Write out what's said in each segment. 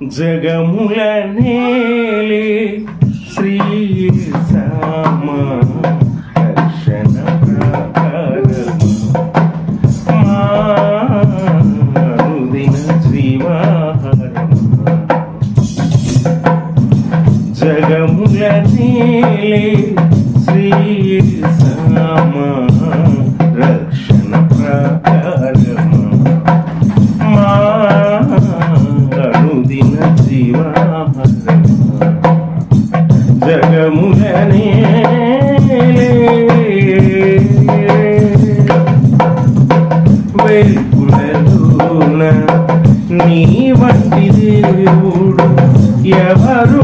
జగముల నేలే శ్రీ సామ రక్షణ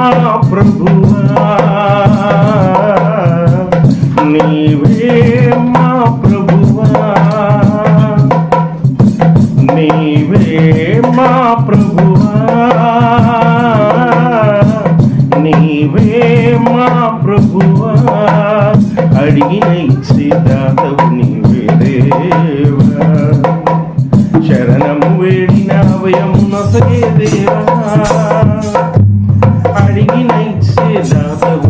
మా ప్రభువా నీవే మా ప్రభువా నీవే మా ప్రభువా నీవే మా ప్రభువా అడిగిన Biggie nights, yeah, now the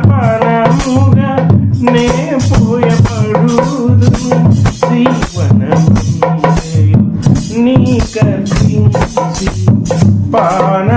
ప్రాణాపానముగా నే పోయబడు జీవనం నీ కర్పించి ప్రాణ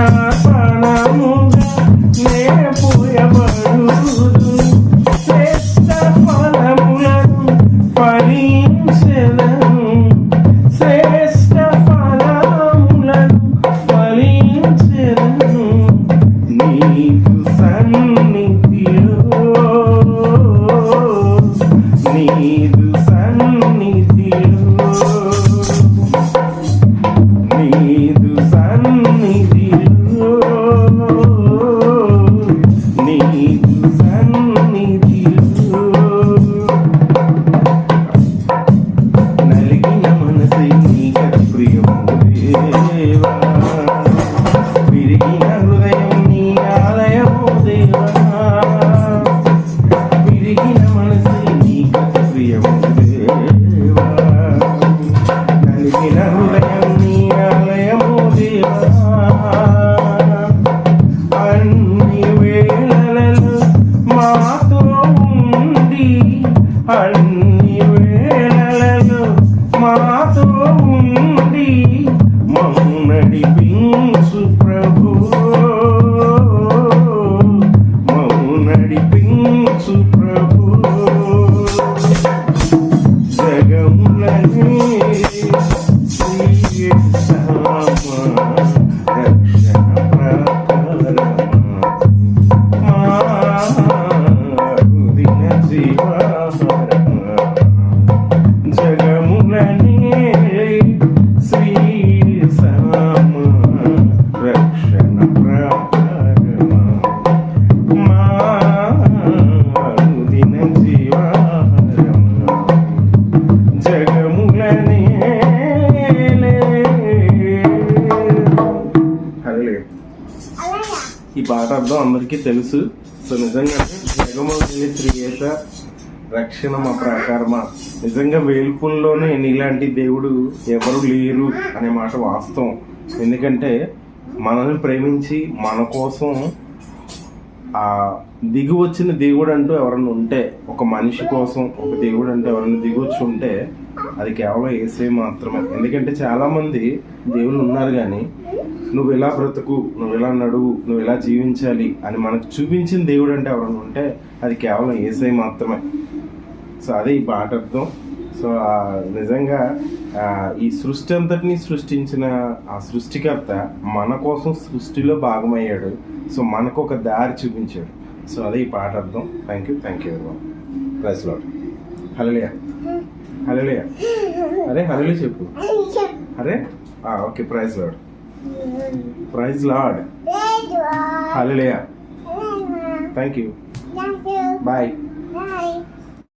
nosso próprio ఈ పాట అర్థం అందరికీ తెలుసు. సో నిజంగా జగమోహిని త్రియేత రక్షణ మా ప్రకారమ? నిజంగా వేల్పుల్లోనే నీలాంటి దేవుడు ఎవరు లేరు అనే మాట వాస్తవం. ఎందుకంటే మనల్ని ప్రేమించి మన కోసం ఆ దిగి వచ్చిన దేవుడు అంటూ ఎవరన్నా ఉంటే ఒక మనిషి కోసం ఒక దేవుడు అంటూ ఎవరైనా దిగొచ్చి ఉంటే అది కేవలం ఏసే మాత్రమే. ఎందుకంటే చాలామంది దేవుళ్ళు ఉన్నారు కానీ నువ్వు ఇలా బ్రతుకు? నువ్వు ఇలా నడువు? నువ్వు ఇలా జీవించాలి? అని మనకు చూపించిన దేవుడు అంటే ఎవరైనా ఉంటే అది కేవలం ఏసై మాత్రమే. సో అదే ఈ పాట అర్థం. సో నిజంగా ఈ సృష్టి అంతటిని సృష్టించిన ఆ సృష్టికర్త మన కోసం సృష్టిలో భాగమయ్యాడు. సో మనకు ఒక దారి చూపించాడు. సో అదే ఈ పాట అర్థం. థ్యాంక్ యూ థ్యాంక్ యూ ఎవరి ప్రైస్ లాడ్ హలలియా హలలియా అరే హలలి చెప్పు. అరే? Okay praise Lord Praise Lord. Hallelujah. Thank you. Thank you. Bye.